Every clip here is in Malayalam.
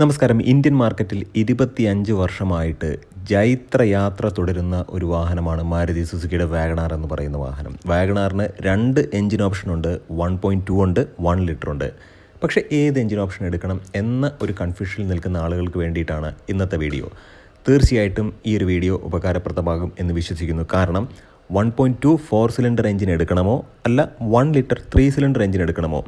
നമസ്കാരം. ഇന്ത്യൻ മാർക്കറ്റിൽ ഇരുപത്തിയഞ്ച് വർഷമായിട്ട് ജൈത്രയാത്ര തുടരുന്ന ഒരു വാഹനമാണ് മാരുതി സുസുക്കിയുടെ വാഗണാർ എന്ന് പറയുന്ന വാഹനം. വാഗണാറിന് രണ്ട് എഞ്ചിൻ ഓപ്ഷൻ ഉണ്ട് വൺ പോയിന്റ് ടു ഉണ്ട് വൺ ലിറ്റർ ഉണ്ട്. പക്ഷേ ഏത് എഞ്ചിൻ ഓപ്ഷൻ എടുക്കണം എന്ന ഒരു കൺഫ്യൂഷനിൽ നിൽക്കുന്ന ആളുകൾക്ക് വേണ്ടിയിട്ടാണ് ഇന്നത്തെ വീഡിയോ. തീർച്ചയായിട്ടും ഈ ഒരു വീഡിയോ ഉപകാരപ്രദമാകും എന്ന് വിശ്വസിക്കുന്നു. കാരണം one point two four cylinder engine എടുക്കണമോ അല്ല one litre three cylinder engine എടുക്കണമോ?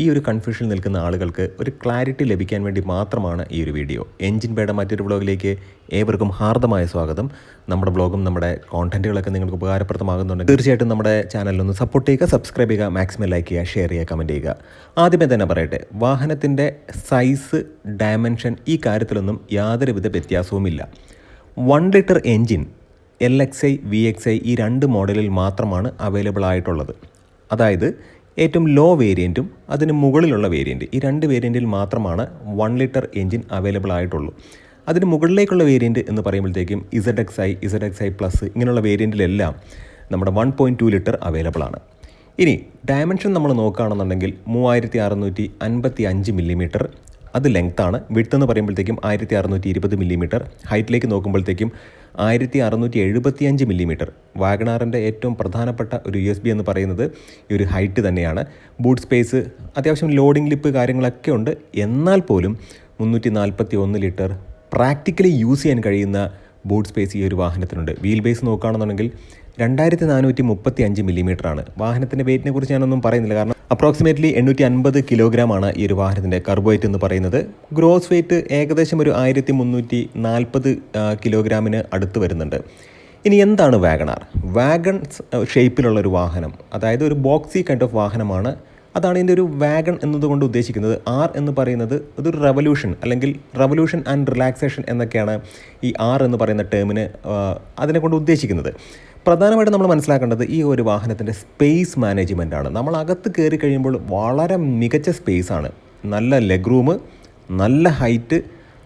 ഈ ഒരു കൺഫ്യൂഷനിൽ നിൽക്കുന്ന ആളുകൾക്ക് ഒരു ക്ലാരിറ്റി ലഭിക്കാൻ വേണ്ടി മാത്രമാണ് ഈ ഒരു വീഡിയോ എൻജിൻ പേട മറ്റൊരു ബ്ലോഗിലേക്ക് ഏവർക്കും ഹാർദമായ സ്വാഗതം. നമ്മുടെ ബ്ലോഗും നമ്മുടെ കോണ്ടന്റുകളൊക്കെ നിങ്ങൾക്ക് ഉപകാരപ്രദമാകുന്നുണ്ടെങ്കിൽ തീർച്ചയായിട്ടും നമ്മുടെ ചാനലിലൊന്ന് സപ്പോർട്ട് ചെയ്യുക സബ്സ്ക്രൈബ് ചെയ്യുക മാക്സിമം ലൈക്ക് ചെയ്യുക ഷെയർ ചെയ്യുക കമന്റ് ചെയ്യുക. ആദ്യമേ തന്നെ പറയട്ടെ വാഹനത്തിന്റെ സൈസ് ഡയമെൻഷൻ ഈ കാര്യത്തിലൊന്നും യാതൊരുവിധ വ്യത്യാസവുമില്ല. One litre engine L X I V X I ഈ രണ്ട് മോഡലിൽ മാത്രമാണ് അവൈലബിൾ ആയിട്ടുള്ളത്. അതായത് ഏറ്റവും ലോ വേരിയന്റും അതിന് മുകളിലുള്ള വേരിയന്റ് ഈ രണ്ട് വേരിയന്റിൽ മാത്രമാണ് വൺ ലിറ്റർ എൻജിൻ അവൈലബിൾ ആയിട്ടുള്ളൂ. അതിന് മുകളിലേക്കുള്ള വേരിയന്റ് എന്ന് പറയുമ്പോഴത്തേക്കും Z X I Z X I plus ഇങ്ങനെയുള്ള വേരിയന്റിലെല്ലാം നമ്മുടെ one point two litre available ആണ്. ഇനി ഡയമെൻഷൻ നമ്മൾ നോക്കുകയാണെന്നുണ്ടെങ്കിൽ മൂവായിരത്തി അറുന്നൂറ്റി അൻപത്തി അഞ്ച് മില്ലിമീറ്റർ അത് ലെങ്ത്താണ് വിട്ത് എന്ന് പറയുമ്പോഴത്തേക്കും ആയിരത്തി അറുന്നൂറ്റി ഇരുപത് മില്ലിമീറ്റർ ഹൈറ്റിലേക്ക് നോക്കുമ്പോഴത്തേക്കും ആയിരത്തി അറുന്നൂറ്റി എഴുപത്തി അഞ്ച് മില്ലിമീറ്റർ. വാഗണാറിന്റെ ഏറ്റവും പ്രധാനപ്പെട്ട ഒരു യു എസ് ബി എന്ന് പറയുന്നത് ഈ ഒരു ഹൈറ്റ് തന്നെയാണ്. ബൂട്ട് സ്പേസ് അത്യാവശ്യം ലോഡിംഗ് ലിപ്പ് കാര്യങ്ങളൊക്കെ ഉണ്ട്. എന്നാൽ പോലും മുന്നൂറ്റി നാൽപ്പത്തി ഒന്ന് ലിറ്റർ പ്രാക്ടിക്കലി യൂസ് ചെയ്യാൻ കഴിയുന്ന ബൂട്ട് സ്പേസ് ഈ ഒരു വാഹനത്തിനുണ്ട്. വീൽ ബേസ് നോക്കുകയാണെന്നുണ്ടെങ്കിൽ രണ്ടായിരത്തി നാനൂറ്റി മുപ്പത്തി അഞ്ച് മില്ലിമീറ്റർ ആണ് വാഹനത്തിന്റെ വെയിറ്റിനെ കുറിച്ച് ഞാനൊന്നും പറയുന്നില്ല. കാരണം അപ്രോക്സിമേറ്റ്ലി എണ്ണൂറ്റി അൻപത് കിലോഗ്രാം ആണ് ഈ ഒരു വാഹനത്തിന്റെ കാർബോഹൈറ്റ് എന്ന് പറയുന്നത്. ഗ്രോസ് വെയിറ്റ് ഏകദേശം ഒരു ആയിരത്തി മുന്നൂറ്റി നാൽപ്പത് കിലോഗ്രാമിന് അടുത്ത് വരുന്നുണ്ട്. ഇനി എന്താണ് വാഗണാർ? വാഗൺ ഷേപ്പിലുള്ള ഒരു വാഹനം അതായത് ഒരു ബോക്സി കൈൻഡ് ഓഫ് വാഹനമാണ് അതാണ് ഇതിന്റെ ഒരു വാഗൺ എന്നതുകൊണ്ട് ഉദ്ദേശിക്കുന്നത്. ആർ എന്ന് പറയുന്നത് അതൊരു റവല്യൂഷൻ അല്ലെങ്കിൽ റവല്യൂഷൻ ആൻഡ് റിലാക്സേഷൻ എന്നൊക്കെയാണ് ഈ ആർ എന്ന് പറയുന്ന ടേമിന് അതിനെ കൊണ്ട് ഉദ്ദേശിക്കുന്നത്. പ്രധാനമായിട്ട് നമ്മൾ മനസ്സിലാക്കേണ്ടത് ഈ ഒരു വാഹനത്തിന്റെ സ്പേസ് മാനേജ്മെന്റ് ആണ്. നമ്മൾ അകത്ത് കയറി കഴിയുമ്പോൾ വളരെ മികച്ച സ്പേസ് ആണ്. നല്ല ലെഗ് റൂം നല്ല ഹൈറ്റ്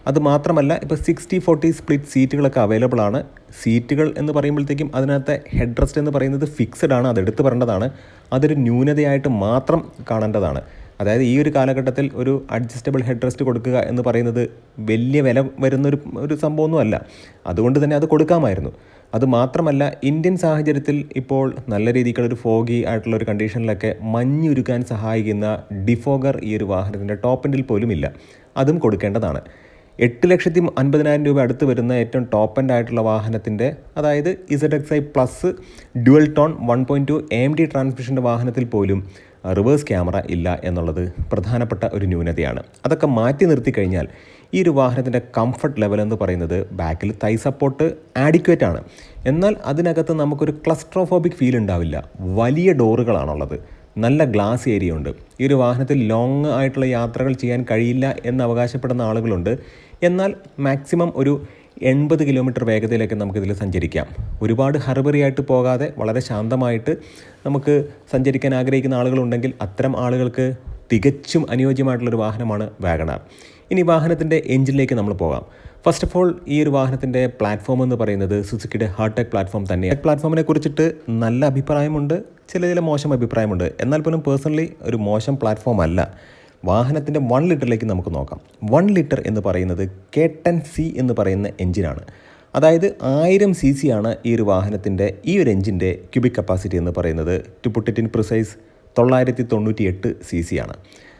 അത് മാത്രമല്ല ഇപ്പോൾ സിക്സ്റ്റി ഫോർട്ടി സ്പ്ലിറ്റ് സീറ്റുകളൊക്കെ അവൈലബിൾ ആണ്. സീറ്റുകൾ എന്ന് പറയുമ്പോഴത്തേക്കും അതിനകത്തെ ഹെഡ് റെസ്റ്റ് എന്ന് പറയുന്നത് ഫിക്സഡ് ആണ് അത് എടുത്തു പറയേണ്ടതാണ് അതൊരു ന്യൂനതയായിട്ട് മാത്രം കാണേണ്ടതാണ്. അതായത് ഈ ഒരു കാലഘട്ടത്തിൽ ഒരു അഡ്ജസ്റ്റബിൾ ഹെഡ് റെസ്റ്റ് കൊടുക്കുക എന്ന് പറയുന്നത് വലിയ വില വരുന്നൊരു ഒരു സംഭവമൊന്നുമല്ല അതുകൊണ്ട് തന്നെ അത് കൊടുക്കാമായിരുന്നു. അത് മാത്രമല്ല ഇന്ത്യൻ സാഹചര്യത്തിൽ ഇപ്പോൾ നല്ല രീതിക്കുള്ളൊരു ഫോഗി ആയിട്ടുള്ള ഒരു കണ്ടീഷനിലൊക്കെ മഞ്ഞുരുക്കാൻ സഹായിക്കുന്ന ഡിഫോഗർ ഈ ഒരു വാഹനത്തിന്റെ ടോപ്പ് എൻഡിൽ പോലും ഇല്ല അതും കൊടുക്കേണ്ടതാണ്. എട്ട് ലക്ഷത്തി അൻപതിനായിരം രൂപ അടുത്ത് വരുന്ന ഏറ്റവും ടോപ്പ് എൻഡ് ആയിട്ടുള്ള വാഹനത്തിന്റെ അതായത് Z X I plus dual tone one point two M D ട്രാൻസ്മിഷന്റെ വാഹനത്തിൽ പോലും റിവേഴ്സ് ക്യാമറ ഇല്ല എന്നുള്ളത് പ്രധാനപ്പെട്ട ഒരു ന്യൂനതയാണ്. അതൊക്കെ മാറ്റി നിർത്തി കഴിഞ്ഞാൽ ഈ ഒരു വാഹനത്തിന്റെ കംഫർട്ട് ലെവൽ എന്ന് പറയുന്നത് ബാക്കിൽ തൈ സപ്പോർട്ട് ആഡിക്വേറ്റ് ആണ്. എന്നാൽ അതിനകത്ത് നമുക്കൊരു ക്ലസ്ട്രോഫോബിക് ഫീൽ ഉണ്ടാവില്ല. വലിയ ഡോറുകളാണുള്ളത് നല്ല ഗ്ലാസ് ഏരിയ ഉണ്ട് ഈ ഒരു വാഹനത്തിൽ ലോങ് ആയിട്ടുള്ള യാത്രകൾ ചെയ്യാൻ കഴിയില്ല എന്ന് അവകാശപ്പെടുന്ന ആളുകളുണ്ട്. എന്നാൽ മാക്സിമം ഒരു എൺപത് കിലോമീറ്റർ വേഗതയിലേക്ക് നമുക്കിതിൽ സഞ്ചരിക്കാം. ഒരുപാട് ഹർബറിയായിട്ട് പോകാതെ വളരെ ശാന്തമായിട്ട് നമുക്ക് സഞ്ചരിക്കാൻ ആഗ്രഹിക്കുന്ന ആളുകളുണ്ടെങ്കിൽ അത്തരം ആളുകൾക്ക് തികച്ചും അനുയോജ്യമായിട്ടുള്ളൊരു വാഹനമാണ് വാഗണാർ ഇനി വാഹനത്തിന്റെ എഞ്ചിനിലേക്ക് നമ്മൾ പോകാം. ഫസ്റ്റ് ഓഫ് ഓൾ ഈ ഒരു വാഹനത്തിന്റെ പ്ലാറ്റ്ഫോം എന്ന് പറയുന്നത് സുസുക്കിയുടെ ഹാർട്ടെക് പ്ലാറ്റ്ഫോം തന്നെയാണ്. പ്ലാറ്റ്ഫോമിനെ കുറിച്ചിട്ട് നല്ല അഭിപ്രായമുണ്ട്. ചില ചില മോശം അഭിപ്രായമുണ്ട്. എന്നാൽ പോലും പേഴ്സണലി ഒരു മോശം പ്ലാറ്റ്ഫോം അല്ല. വാഹനത്തിന്റെ വൺ ലിറ്ററിലേക്ക് നമുക്ക് നോക്കാം. വൺ ലിറ്റർ എന്ന് പറയുന്നത് കെ ടെൻ സി എന്ന് പറയുന്ന എഞ്ചിനാണ് അതായത് ആയിരം സി സി ആണ് ഈ ഒരു വാഹനത്തിന്റെ ഈ ഒരു എഞ്ചിന്റെ ക്യൂബിക് കപ്പാസിറ്റി എന്ന് പറയുന്നത്. ടു പുട്ടിറ്റിൻ പ്രിസൈസ് തൊള്ളായിരത്തി തൊണ്ണൂറ്റി എട്ട് സി സി ആണ്.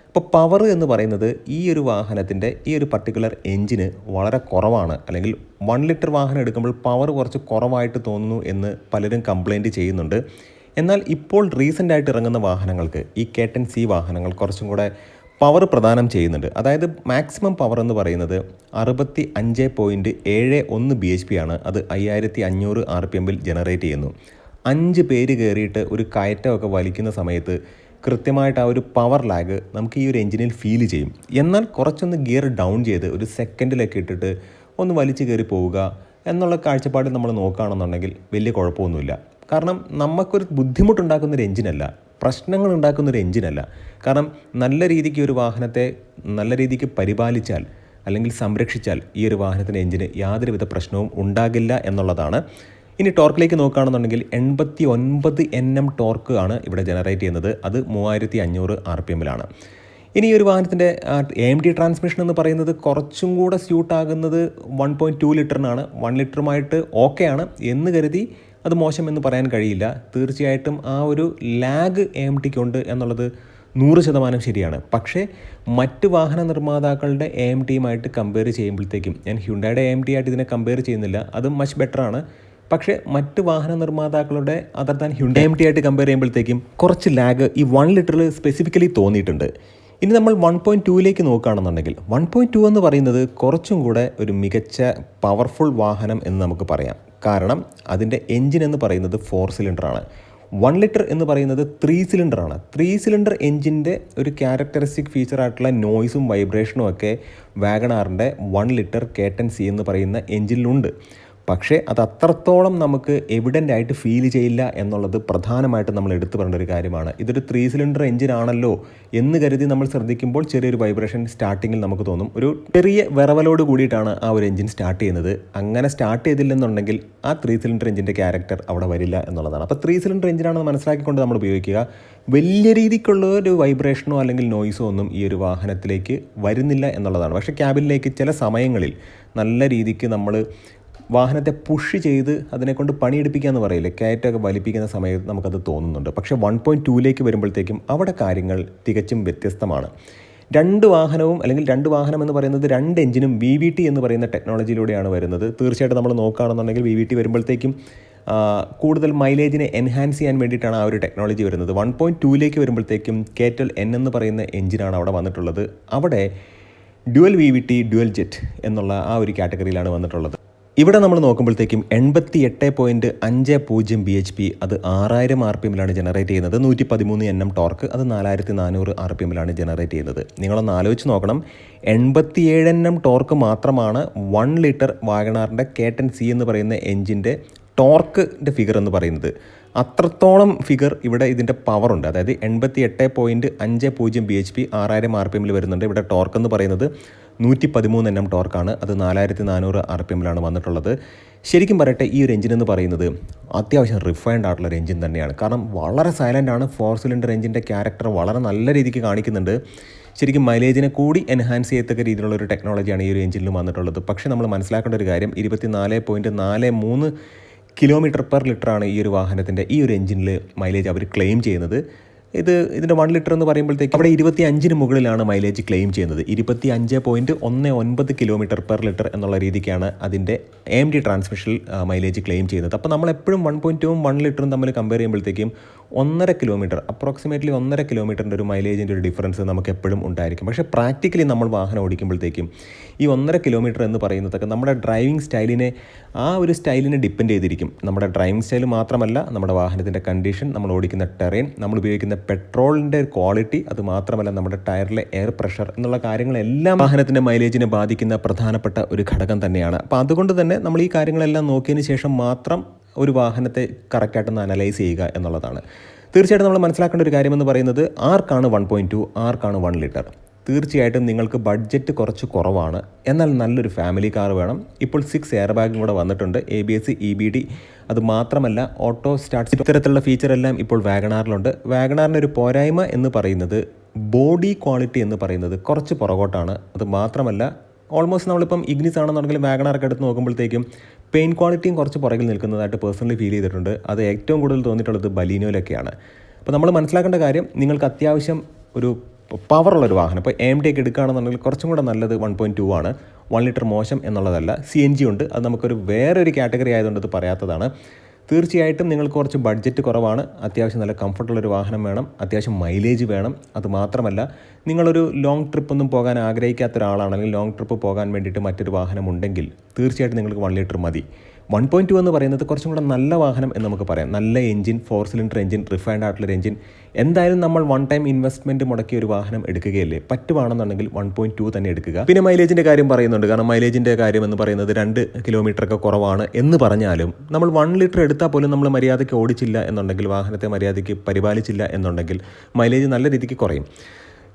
അപ്പോൾ പവർ എന്ന് പറയുന്നത് ഈ ഒരു വാഹനത്തിന്റെ ഈ ഒരു പർട്ടിക്കുലർ എഞ്ചിന് വളരെ കുറവാണ്. അല്ലെങ്കിൽ വൺ ലിറ്റർ വാഹനം എടുക്കുമ്പോൾ പവർ കുറച്ച് കുറവായിട്ട് തോന്നുന്നു എന്ന് പലരും കംപ്ലൈന്റ് ചെയ്യുന്നുണ്ട്. എന്നാൽ ഇപ്പോൾ റീസെന്റ് ആയിട്ട് ഇറങ്ങുന്ന വാഹനങ്ങൾക്ക് ഈ കേട്ടൻ സി വാഹനങ്ങൾ കുറച്ചും കൂടെ പവർ പ്രദാനം ചെയ്യുന്നുണ്ട്. അതായത് മാക്സിമം പവർ എന്ന് പറയുന്നത് അറുപത്തി അഞ്ച് പോയിന്റ് ഏഴ് ഒന്ന് ബി എച്ച് പി ആണ്. അത് അയ്യായിരത്തി അഞ്ഞൂറ് ആർ പി എമ്മിൽ ജനറേറ്റ് ചെയ്യുന്നു. അഞ്ച് പേര് കയറിയിട്ട് ഒരു കയറ്റമൊക്കെ വലിക്കുന്ന സമയത്ത് കൃത്യമായിട്ട് ആ ഒരു പവർ ലാഗ് നമുക്ക് ഈ ഒരു എഞ്ചിനിൽ ഫീൽ ചെയ്യും. എന്നാൽ കുറച്ചൊന്ന് ഗിയർ ഡൗൺ ചെയ്ത് ഒരു സെക്കൻഡിലൊക്കെ ഇട്ടിട്ട് ഒന്ന് വലിച്ചു കയറി പോവുക എന്നുള്ള കാഴ്ചപ്പാടിൽ നമ്മൾ നോക്കുകയാണെന്നുണ്ടെങ്കിൽ വലിയ കുഴപ്പമൊന്നുമില്ല. കാരണം നമുക്കൊരു ബുദ്ധിമുട്ടുണ്ടാക്കുന്ന ഒരു എഞ്ചിനല്ല. പ്രശ്നങ്ങൾ ഉണ്ടാക്കുന്ന ഒരു എഞ്ചിനല്ല. കാരണം നല്ല രീതിക്ക് ഒരു വാഹനത്തെ നല്ല രീതിക്ക് പരിപാലിച്ചാൽ അല്ലെങ്കിൽ സംരക്ഷിച്ചാൽ ഈ ഒരു വാഹനത്തിന്റെ എഞ്ചിന് യാതൊരുവിധ പ്രശ്നവും ഉണ്ടാകില്ല എന്നുള്ളതാണ്. ഇനി ടോർക്കിലേക്ക് നോക്കുകയാണെന്നുണ്ടെങ്കിൽ എൺപത്തി ഒൻപത് എൻ എം ടോർക്ക് ആണ് ഇവിടെ ജനറേറ്റ് ചെയ്യുന്നത്. അത് മൂവായിരത്തി അഞ്ഞൂറ് ആർ പി എമ്മിലാണ് ഇനി ഈ ഒരു വാഹനത്തിന്റെ എ ഡി ട്രാൻസ്മിഷൻ എന്ന് പറയുന്നത് കുറച്ചും കൂടെ സ്യൂട്ടാകുന്നത് വൺ പോയിന്റ് ടു ലിറ്ററിനാണ്. വൺ ലിറ്ററുമായിട്ട് ഓക്കെയാണ് എന്ന് കരുതി അത് മോശമെന്ന് പറയാൻ കഴിയില്ല. തീർച്ചയായിട്ടും ആ ഒരു ലാഗ് എ എം ടിക്ക് ഉണ്ട് എന്നുള്ളത് നൂറ് ശതമാനം ശരിയാണ്. പക്ഷേ മറ്റ് വാഹന നിർമ്മാതാക്കളുടെ എ എം ടിയുമായിട്ട് കമ്പയർ ചെയ്യുമ്പോഴത്തേക്കും ഞാൻ ഹ്യുണ്ടായുടെ എ എം ടി ആയിട്ട് ഇതിനെ കമ്പയർ ചെയ്യുന്നില്ല. അത് മച്ച് ബെറ്ററാണ് പക്ഷേ മറ്റ് വാഹന നിർമ്മാതാക്കളുടെ other than Hyundai M T ആയിട്ട് കമ്പയർ ചെയ്യുമ്പോഴത്തേക്കും കുറച്ച് ലാഗ് ഈ വൺ ലിറ്ററിൽ സ്പെസിഫിക്കലി തോന്നിയിട്ടുണ്ട്. ഇനി നമ്മൾ വൺ പോയിന്റ് ടൂയിലേക്ക് നോക്കുകയാണെന്നുണ്ടെങ്കിൽ വൺ പോയിന്റ് ടു എന്ന് പറയുന്നത് കുറച്ചും കൂടെ ഒരു മികച്ച പവർഫുൾ വാഹനം എന്ന് നമുക്ക് പറയാം. കാരണം അതിന്റെ എൻജിൻ എന്ന് പറയുന്നത് ഫോർ സിലിണ്ടറാണ്. വൺ ലിറ്റർ എന്ന് പറയുന്നത് ത്രീ സിലിണ്ടറാണ്. ത്രീ സിലിണ്ടർ എൻജിന്റെ ഒരു ക്യാരക്ടറിസ്റ്റിക് ഫീച്ചറായിട്ടുള്ള നോയ്സും വൈബ്രേഷനും ഒക്കെ വാഗണാറിന്റെ one litre K ten C എന്ന് പറയുന്ന എൻജിനിലുണ്ട് പക്ഷേ അത് അത്രത്തോളം നമുക്ക് എവിഡന്റ് ആയിട്ട് ഫീൽ ചെയ്യില്ല എന്നുള്ളത് പ്രധാനമായിട്ടും നമ്മൾ എടുത്തു പറയേണ്ട ഒരു കാര്യമാണ്. ഇതൊരു ത്രീ സിലിണ്ടർ എഞ്ചിൻ ആണല്ലോ എന്ന് കരുതി നമ്മൾ ശ്രദ്ധിക്കുമ്പോൾ ചെറിയൊരു വൈബ്രേഷൻ സ്റ്റാർട്ടിങ്ങിൽ നമുക്ക് തോന്നും. ഒരു ചെറിയ വിറവലോട് കൂടിയിട്ടാണ് ആ ഒരു എഞ്ചിൻ സ്റ്റാർട്ട് ചെയ്യുന്നത്. അങ്ങനെ സ്റ്റാർട്ട് ചെയ്തില്ലെന്നുണ്ടെങ്കിൽ ആ ത്രീ സിലിണ്ടർ എഞ്ചിന്റെ ക്യാരക്ടർ അവിടെ വരില്ല എന്നുള്ളതാണ്. അപ്പോൾ ത്രീ സിലിണ്ടർ എഞ്ചിനാണെന്ന് മനസ്സിലാക്കിക്കൊണ്ട് നമ്മൾ ഉപയോഗിക്കുക. വലിയ രീതിക്കുള്ള ഒരു വൈബ്രേഷനോ അല്ലെങ്കിൽ നോയിസോ ഒന്നും ഈ ഒരു വാഹനത്തിലേക്ക് വരുന്നില്ല എന്നുള്ളതാണ്. പക്ഷേ ക്യാബിനിലേക്ക് ചില സമയങ്ങളിൽ നല്ല രീതിക്ക് നമ്മൾ വാഹനത്തെ പുഷ് ചെയ്ത് അതിനെക്കൊണ്ട് പണിയെടുപ്പിക്കുക എന്ന് പറയില്ലേ? കയറ്റമൊക്കെ വലിപ്പിക്കുന്ന സമയത്ത് നമുക്കത് തോന്നുന്നുണ്ട്. പക്ഷേ വൺ പോയിന്റ് ടൂയിലേക്ക് വരുമ്പോഴത്തേക്കും അവിടെ കാര്യങ്ങൾ തികച്ചും വ്യത്യസ്തമാണ്. രണ്ട് വാഹനവും അല്ലെങ്കിൽ രണ്ട് വാഹനം എന്ന് പറയുന്നത് രണ്ട് എഞ്ചിനും വി വി ടി എന്ന് പറയുന്ന ടെക്നോളജിയിലൂടെയാണ് വരുന്നത്. തീർച്ചയായിട്ടും നമ്മൾ നോക്കുകയാണെന്നുണ്ടെങ്കിൽ വി വി ടി വരുമ്പോഴത്തേക്കും കൂടുതൽ മൈലേജിനെ എൻഹാൻസ് ചെയ്യാൻ വേണ്ടിയിട്ടാണ് ആ ഒരു ടെക്നോളജി വരുന്നത്. വൺ പോയിന്റ് ടൂയിലേക്ക് വരുമ്പോഴത്തേക്കും കേറ്റൽ എൻ എന്ന് പറയുന്ന എഞ്ചിനാണ് അവിടെ വന്നിട്ടുള്ളത്. അവിടെ dual V V T dual jet എന്നുള്ള ആ ഒരു കാറ്റഗറിയിലാണ് വന്നിട്ടുള്ളത്. ഇവിടെ നമ്മൾ നോക്കുമ്പോഴത്തേക്കും എൺപത്തി എട്ട് പോയിന്റ് അഞ്ച് പൂജ്യം ബി എച്ച് പി അത് ആറായിരം ആർ പി എമ്മിലാണ് ജനറേറ്റ് ചെയ്യുന്നത്. നൂറ്റി പതിമൂന്ന് എൻ എം ടോർക്ക് അത് നാലായിരത്തി നാനൂറ് ആർ പി എമ്മിലാണ് ജനറേറ്റ് ചെയ്യുന്നത്. നിങ്ങളൊന്ന് ആലോചിച്ച് നോക്കണം. എൺപത്തിയേഴ് എൻ എം ടോർക്ക് മാത്രമാണ് വൺ ലിറ്റർ വാഗണാറിന്റെ കേട്ടൻ സി എന്ന് പറയുന്ന എഞ്ചിന്റെ ടോർക്കിന്റെ ഫിഗർ എന്ന് പറയുന്നത്. അത്രത്തോളം ഫിഗർ ഇവിടെ ഇതിന്റെ പവറുണ്ട് അതായത് എൺപത്തി എട്ട് പോയിന്റ് അഞ്ച് പൂജ്യം ബി എച്ച് പി ആറായിരം ആർ പി എമ്മിൽ വരുന്നുണ്ട് ഇവിടെ ടോർക്ക് എന്ന് പറയുന്നത്. നൂറ്റി പതിമൂന്ന് എൻ എം ടോർക്കാണ്. അത് നാലായിരത്തി നാനൂറ് ആർ പി എമ്മിലാണ് വന്നിട്ടുള്ളത്. ശരിക്കും പറയട്ടെ ഈ ഒരു എഞ്ചിൻ എന്ന് പറയുന്നത് അത്യാവശ്യം റിഫൈൻഡ് ആയിട്ടുള്ള ഒരു എഞ്ചിൻ തന്നെയാണ്. കാരണം വളരെ സൈലന്റ് ആണ്. ഫോർ സിലിണ്ടർ എഞ്ചിന്റെ ക്യാരക്ടർ വളരെ നല്ല രീതിക്ക് കാണിക്കുന്നുണ്ട്. ശരിക്കും മൈലേജിനെ കൂടി എൻഹാൻസ് ചെയ്യത്തക്ക രീതിയിലുള്ള ഒരു ടെക്നോളജിയാണ് ഈ ഒരു എഞ്ചിനിൽ വന്നിട്ടുള്ളത്. പക്ഷേ നമ്മൾ മനസ്സിലാക്കേണ്ട ഒരു കാര്യം ഇരുപത്തി നാല് പോയിന്റ് നാല് മൂന്ന് കിലോമീറ്റർ പെർ ലിറ്ററാണ് ഈ ഒരു വാഹനത്തിന്റെ ഈ ഒരു എഞ്ചിനിൽ മൈലേജ് അവർ ക്ലെയിം ചെയ്യുന്നത്. ഇത് ഇതിന്റെ വൺ ലിറ്റർ എന്ന് പറയുമ്പോഴത്തേക്ക് അവിടെ ഇരുപത്തി അഞ്ചിന് മുകളിലാണ് മൈലേജ് ക്ലെയിം ചെയ്യുന്നത്. ഇരുപത്തി അഞ്ച് പോയിന്റ് ഒന്ന് ഒൻപത് കിലോമീറ്റർ പെർ ലിറ്റർ എന്നുള്ള രീതിക്കാണ് അതിന്റെ M D transmission mileage claim ചെയ്യുന്നത്. അപ്പോൾ നമ്മൾ എപ്പോഴും വൺ പോയിന്റ് വൺ ലിറ്ററും തമ്മിൽ കമ്പയർ ചെയ്യുമ്പോഴത്തേക്കും ഒന്നര കിലോമീറ്റർ അപ്രോക്സിമേറ്റ്ലി ഒന്നര കിലോമീറ്ററിന്റെ ഒരു മൈലേജിന്റെ ഒരു ഡിഫറൻസ് നമുക്ക് എപ്പോഴും ഉണ്ടായിരിക്കും. പക്ഷേ പ്രാക്ടിക്കലി നമ്മൾ വാഹനം ഓടിക്കുമ്പോഴത്തേക്കും ഈ ഒന്നര കിലോമീറ്റർ എന്ന് പറയുന്നതൊക്കെ നമ്മുടെ ഡ്രൈവിംഗ് സ്റ്റൈലിനെ ആ ഒരു സ്റ്റൈലിനെ ഡിപ്പെൻഡ് ചെയ്തിരിക്കും. നമ്മുടെ ഡ്രൈവിംഗ് സ്റ്റൈൽ മാത്രമല്ല നമ്മുടെ വാഹനത്തിന്റെ കണ്ടീഷൻ നമ്മൾ ഓടിക്കുന്ന ടെറൈൻ നമ്മൾ ഉപയോഗിക്കുന്ന പെട്രോളിന്റെ ക്വാളിറ്റി അത് മാത്രമല്ല നമ്മുടെ ടയറിലെ എയർ പ്രഷർ എന്നുള്ള കാര്യങ്ങളെല്ലാം വാഹനത്തിന്റെ മൈലേജിനെ ബാധിക്കുന്ന പ്രധാനപ്പെട്ട ഒരു ഘടകം തന്നെയാണ്. അപ്പോൾ അതുകൊണ്ട് തന്നെ നമ്മൾ ഈ കാര്യങ്ങളെല്ലാം നോക്കിയതിന് ശേഷം മാത്രം ഒരു വാഹനത്തെ കറക്റ്റായിട്ടൊന്ന് അനലൈസ് ചെയ്യുക എന്നുള്ളതാണ്. തീർച്ചയായിട്ടും നമ്മൾ മനസ്സിലാക്കേണ്ട ഒരു കാര്യമെന്ന് പറയുന്നത് ആർക്കാണ് വൺ പോയിന്റ് ടു ആർക്കാണ് വൺ ലിറ്റർ തീർച്ചയായിട്ടും നിങ്ങൾക്ക് ബഡ്ജറ്റ് കുറച്ച് കുറവാണ്. എന്നാൽ നല്ലൊരു ഫാമിലി കാർ വേണം. ഇപ്പോൾ സിക്സ് എയർ ബാഗും കൂടെ വന്നിട്ടുണ്ട്. A B S E B D അത് മാത്രമല്ല ഓട്ടോ സ്റ്റാർട്ട് ഇത്തരത്തിലുള്ള ഫീച്ചർ എല്ലാം ഇപ്പോൾ വാഗണാറിലുണ്ട്. വാഗണാറിന്റെ ഒരു പോരായ്മ എന്ന് പറയുന്നത് ബോഡി ക്വാളിറ്റി എന്ന് പറയുന്നത് കുറച്ച് പുറകോട്ടാണ്. അത് മാത്രമല്ല ഓൾമോസ്റ്റ് നമ്മളിപ്പം ഇഗ്നിസ് ആണെന്നുണ്ടെങ്കിൽ വാഗണാർക്ക് എടുത്ത് നോക്കുമ്പോഴത്തേക്കും പെയിൻ ക്വാളിറ്റിയും കുറച്ച് പുറകിൽ നിൽക്കുന്നതായിട്ട് പേഴ്സണലി ഫീൽ ചെയ്തിട്ടുണ്ട്. അത് ഏറ്റവും കൂടുതൽ തോന്നിയിട്ടുള്ളത് ബലീനോയിലൊക്കെയാണ്. അപ്പോൾ നമ്മൾ മനസ്സിലാക്കേണ്ട കാര്യം നിങ്ങൾക്ക് അത്യാവശ്യം ഒരു പവറുള്ള ഒരു വാഹനം ഇപ്പോൾ എം ഡി ഒക്കെ എടുക്കുകയാണെന്നുണ്ടെങ്കിൽ കുറച്ചും കൂടെ നല്ലത് വൺ പോയിന്റ് ടു ആണ്. വൺ ലിറ്റർ മോശം എന്നുള്ളതല്ല. സി എൻ ജി ഉണ്ട്. അത് നമുക്കൊരു വേറൊരു കാറ്റഗറി ആയതുകൊണ്ട് ഇത് പറയാത്തതാണ്. തീർച്ചയായിട്ടും നിങ്ങൾക്ക് കുറച്ച് ബഡ്ജറ്റ് കുറവാണ്. അത്യാവശ്യം നല്ല കംഫർട്ടുള്ള ഒരു വാഹനം വേണം. അത്യാവശ്യം മൈലേജ് വേണം. അത് മാത്രമല്ല നിങ്ങളൊരു ലോങ് ട്രിപ്പ് ഒന്നും പോകാൻ ആഗ്രഹിക്കാത്ത ഒരാളാണെങ്കിൽ ലോങ് ട്രിപ്പ് പോകാൻ വേണ്ടിയിട്ട് മറ്റൊരു വാഹനം ഉണ്ടെങ്കിൽ തീർച്ചയായിട്ടും നിങ്ങൾക്ക് വൺ ലിറ്റർ മതി. വൺ പോയിന്റ് ടു എന്ന് പറയുന്നത് കുറച്ചും കൂടെ നല്ല വാഹനം എന്ന് നമുക്ക് പറയാം. നല്ല engine four cylinder engine refined ആയിട്ടുള്ള എഞ്ചിൻ എന്തായാലും നമ്മൾ വൺ ടൈം ഇൻവെസ്റ്റ്മെന്റ് മുടക്കിയ ഒരു വാഹനം എടുക്കുകയല്ലേ? പറ്റുവാണെന്നുണ്ടെങ്കിൽ വൺ പോയിന്റ് ടു തന്നെ എടുക്കുക. പിന്നെ മൈലേജിന്റെ കാര്യം പറയുന്നുണ്ട്. കാരണം മൈലേജിന്റെ കാര്യം എന്ന് പറയുന്നത് രണ്ട് കിലോമീറ്റർ ഒക്കെ കുറവാണ് എന്ന് പറഞ്ഞാലും നമ്മൾ വൺ ലിറ്റർ എടുത്താൽ പോലും നമ്മൾ മര്യാദയ്ക്ക് ഓടിച്ചില്ല എന്നുണ്ടെങ്കിൽ വാഹനത്തെ മര്യാദയ്ക്ക് പരിപാലിച്ചില്ല എന്നുണ്ടെങ്കിൽ മൈലേജ് നല്ല രീതിക്ക് കുറയും.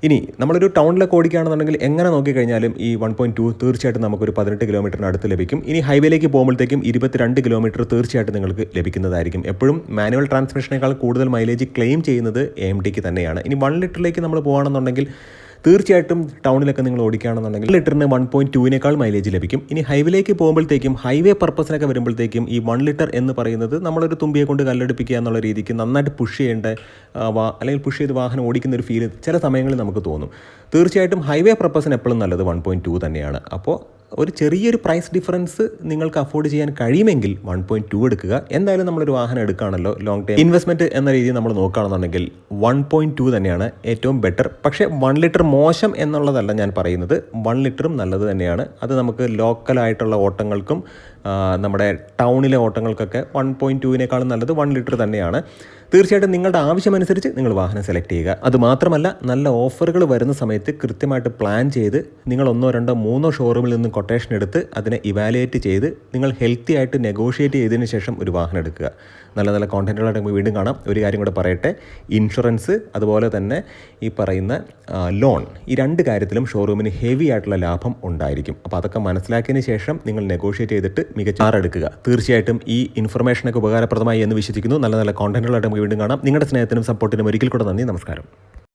ഇനി നമ്മളൊരു ടൗണിലൊക്കെ ഓടിക്കുകയാണെന്നുണ്ടെങ്കിൽ എങ്ങനെ നോക്കിക്കഴിഞ്ഞാലും ഈ വൺ പോയിന്റ് ടു തീർച്ചയായിട്ടും നമുക്കൊരു പതിനെട്ട് കിലോമീറ്ററിന് അടുത്ത് ലഭിക്കും. ഇനി ഹൈവേയിലേക്ക് പോകുമ്പോഴത്തേക്കും ഇരുപത്തിരണ്ട് കിലോമീറ്റർ തീർച്ചയായിട്ടും നിങ്ങൾക്ക് ലഭിക്കുന്നതായിരിക്കും. എപ്പോഴും മാനുവൽ ട്രാൻസ്മിഷനേക്കാൾ കൂടുതൽ മൈലേജ് ക്ലെയിം ചെയ്യുന്നത് എം ഡിക്ക് തന്നെയാണ്. ഇനി വൺ ലിറ്ററിലേക്ക് നമ്മൾ പോകുകയാണെന്നുണ്ടെങ്കിൽ തീർച്ചയായിട്ടും ടൗണിലൊക്കെ നിങ്ങൾ ഓടിക്കുകയാണെന്നുണ്ടെങ്കിൽ ലിറ്ററിന് വൺ പോയിന്റ് ടുവിനേക്കാൾ മൈലേജ് ലഭിക്കും. ഇനി ഹൈവേയിലേക്ക് പോകുമ്പോഴത്തേക്കും ഹൈവേ പർപ്പസിനൊക്കെ വരുമ്പോഴത്തേക്കും ഈ വൺ ലിറ്റർ എന്ന് പറയുന്നത് നമ്മളൊരു തുമ്പിയെ കൊണ്ട് കല്ലെടുപ്പിക്കുക എന്നുള്ള രീതിക്ക് നന്നായിട്ട് പുഷ് ചെയ്യേണ്ട അല്ലെങ്കിൽ പുഷ് ചെയ്ത് വാഹനം ഓടിക്കുന്ന ഒരു ഫീൽ ചില സമയങ്ങളിൽ നമുക്ക് തോന്നും. തീർച്ചയായിട്ടും ഹൈവേ പർപ്പസിന് എപ്പോഴും നല്ലത് വൺ പോയിന്റ് ടു തന്നെയാണ്. അപ്പോൾ ഒരു ചെറിയൊരു പ്രൈസ് ഡിഫറൻസ് നിങ്ങൾക്ക് അഫോർഡ് ചെയ്യാൻ കഴിയുമെങ്കിൽ വൺ പോയിന്റ് ടു എടുക്കുക. എന്തായാലും നമ്മളൊരു വാഹനം എടുക്കുകയാണല്ലോ. ലോങ് ടൈം ഇൻവെസ്റ്റ്മെന്റ് എന്ന രീതിയിൽ നമ്മൾ നോക്കുകയാണെന്നുണ്ടെങ്കിൽ വൺ പോയിന്റ് ടു തന്നെയാണ് ഏറ്റവും ബെറ്റർ പക്ഷേ വൺ ലിറ്റർ മോശം എന്നുള്ളതല്ല ഞാൻ പറയുന്നത്. വൺ ലിറ്ററും നല്ലത് തന്നെയാണ്. അത് നമുക്ക് ലോക്കലായിട്ടുള്ള ഓട്ടങ്ങൾക്കും നമ്മുടെ ടൗണിലെ ഓട്ടങ്ങൾക്കൊക്കെ വൺ പോയിന്റ് ടുവിനേക്കാളും നല്ലത് വൺ ലിറ്റർ തന്നെയാണ്. തീർച്ചയായിട്ടും നിങ്ങളുടെ ആവശ്യമനുസരിച്ച് നിങ്ങൾ വാഹനം സെലക്ട് ചെയ്യുക. അതുമാത്രമല്ല നല്ല ഓഫറുകൾ വരുന്ന സമയത്ത് കൃത്യമായിട്ട് പ്ലാൻ ചെയ്ത് നിങ്ങൾ ഒന്നോ രണ്ടോ മൂന്നോ ഷോറൂമിൽ നിന്ന് കൊട്ടേഷൻ എടുത്ത് അതിനെ ഇവാലുവേറ്റ് ചെയ്ത് നിങ്ങൾ ഹെൽത്തി ആയിട്ട് നെഗോഷിയേറ്റ് ചെയ്തതിന് ശേഷം ഒരു വാഹനം എടുക്കുക. നല്ല നല്ല കോണ്ടന്റുകളായിട്ട് നമുക്ക് വീണ്ടും കാണാം. ഒരു കാര്യം കൂടെ പറയട്ടെ. ഇൻഷുറൻസ് അതുപോലെ തന്നെ ഈ പറയുന്ന ലോൺ ഈ രണ്ട് കാര്യത്തിലും ഷോറൂമിന് ഹെവി ആയിട്ടുള്ള ലാഭം ഉണ്ടായിരിക്കും. അപ്പോൾ അതൊക്കെ മനസ്സിലാക്കിയതിന് ശേഷം നിങ്ങൾ നെഗോഷിയേറ്റ് ചെയ്തിട്ട് മികച്ച ആറെടുക്കുക തീർച്ചയായിട്ടും ഈ ഇൻഫർമേഷനൊക്കെ ഉപകാരപ്രദമായി എന്ന് വിശ്വസിക്കുന്നു. നല്ല നല്ല കോണ്ടന്റുകളായിട്ട് നമുക്ക് വീണ്ടും കാണാം. നിങ്ങളുടെ സ്നേഹത്തിനും സപ്പോർട്ടിനും ഒരിക്കൽ കൂടെ നന്ദി. നമസ്കാരം.